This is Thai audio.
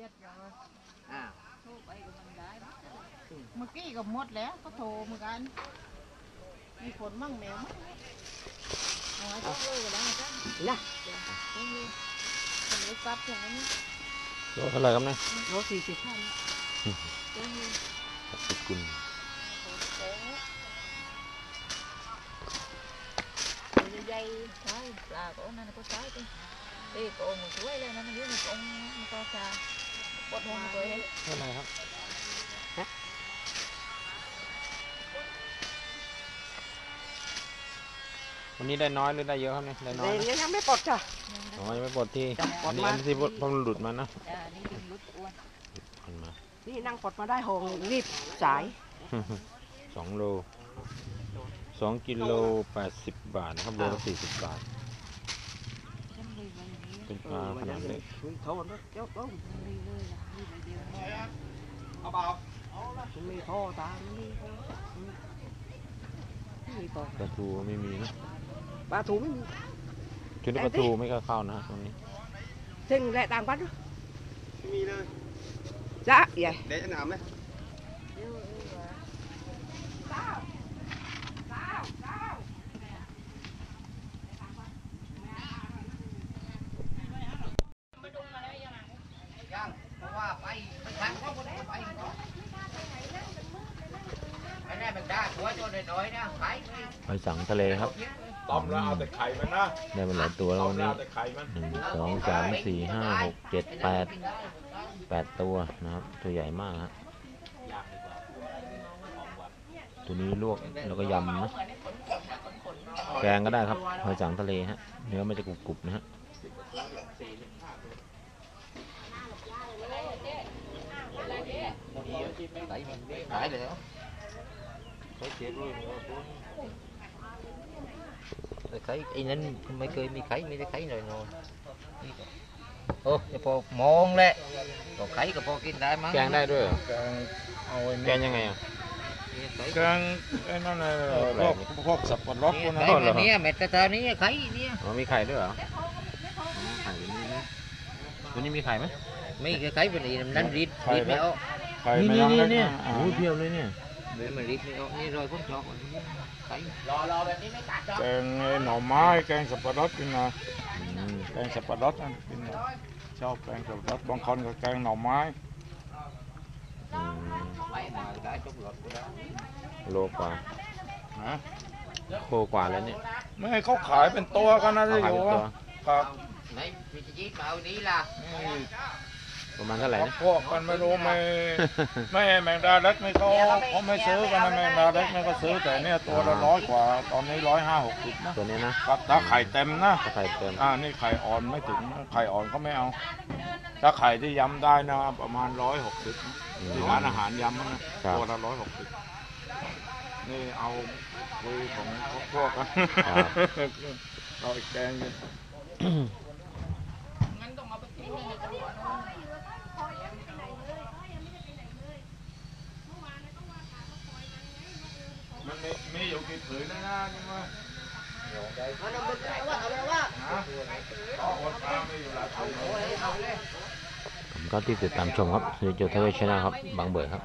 รียดกันอ่าโทรไปก็มันได้เมื่อกี้ก็หมดแล้วก็โทรเหมือนกันมีฝนมั่งแมวมั่งเอาไว้ต้องเลยก็ได้ จ้ะนะต้องเลยต้องเลยซับอย่างนี้โลเท่าไหร่ครับเนี่ยโลสี่สิบห้าต้องเลยขอบคุณโอ้โหตัวใหญ่ๆใช่ปลาก็เอานั่นก็ใช้ไปเอ้ยก็เอาหมดช่วยเลยนะมันเยอะมันก็เอามันก็จะปวดหัวมันตัวเองเท่าไหร่ครับวันนี้ได้น้อยหรือได้เยอะครับเนี่ยได้น้อยเดี๋ยวนะยังไม่ปลดจ้ะอ๋อยังไม่ปลดที่จับปลอัดนนี้มาอันที่พมหลุดมานะอ่านี่ดึงรุดอ้วนมันมานี่นั่งปลดมาได้หงรีบสายสองโลสองกิโลแปดสิบบาทนะครับโลละสี่สิบบาทฉันเลยวันนี้ เป็นปลาขนาดเล็กมีโทษด้วยเจ้าต้มเลยเลยล่ะนี่เลยเดียวมันมีท่อตามมันมีท่อไม่มีต่อปลาทูไม่มีนะปลาถูไม่มีชุดนี้ปลาทูไม่กล้าเข้านะตรงนี้ซึ่งแหละต่างปัดด้วยมีเลยจ้ะใหญ่เด็ดหนามไหม เดี๋ยวเออว่ะ ยังเพราะว่าไปไปทางเขาไปไปไปแน่เป็นได้ หัวตัวน้อยๆนะไปไปสั่งทะเลครับต้มแล้วเอาแต่ไข่มันนะได้มาหลายตัวแล้วต้มวันแล้วนี้เอาแต่ไข่มันหนึ่งสองสามสี่ห้าหกเจ็ดแปดแปดตัวนะครับ ตัวใหญ่มากฮะตัวนี้ลวกแล้วก็ยำนะแกงก็ได้ครับหอยสังทะเลฮะเนื้อมันจะกรุบๆนะฮะขายเลย ไข่ไอ้นั้นไม่เคยมีไข่มีแต่ไข่หน่อยหน่อยนี่ก็โอ้จะพอมองแหละก็ไข่ก็พอกินได้มั้งแกงได้ด้วยเหรอแกงเอาไว้แกงยังไงอะนี่ไข่แกงไอ้นั่นเลยเออพวกพวกสับปะรดพวกนั้นไข่แบบนี้เม็ดตานี้ไข่เนี่ยอ๋อมีไข่ด้วยเหรออ๋อไข่นี่นะตัวนี้มีไข่ไหมไม่ไข่เป็นอีนั้นรีดรีดไม่ออกไข่นี่ไม่นี่ยังนี่เล็กนี่นะอ่าโอ้ยเพียวเลยเนี่ย มันรีดไม่ออกนี่รอยพ่นจอกไข่รอรอแบบนี้ไม่กัดจ้ะแกงไอ้หน่อไม้แกงสับปะรดกินนะอืมแกงสับปะรดนั่นกินนะชอบแกงสับปะรดบางคนก็แกงหน่อไม้อืมไข่มาได้ทุกหลอดก็ได้โลกว่านะโคกว่าแล้วเนี่ยไม่ให้เขาขายเป็นตัวกันนะเอาที่อขายยู่เป็นตัวครับไหนพี่จะยีดมาเอานี้ล่ะนี่ ประมาณเท่าไหร่นะพวกกันไม่รู้ไม่ไม่แมงดาเล็กไม่เขาเขาไม่ซื้อกันนะแมงดาเล็กไม่ก็ซื้อแต่เนี่ยตัวละร้อยกว่าตอนนี้ร้อยห้าหกสิบนะตัวนี้นะครับถ้าไข่เต็มนะถ้าไข่เต็มอ่านี่ไข่อ่อนไม่ถึงไข่อ่อนก็ไม่เอา ถ้าไข่ที่ยำได้นะประมาณร้อยหกสิบที่ร้านอาหารยำนะตัวละร้อยหกสิบนี่เอาคุยของพวกกันเราอีกแกงหนึงงั้นต้องเอาไปทิ้ง อ๋อคนปลามีอยู่หลายผืนเอาเลยผมก็ที่ติดตามชมครับสุริโจทเวชนะครับบางเบิดครับ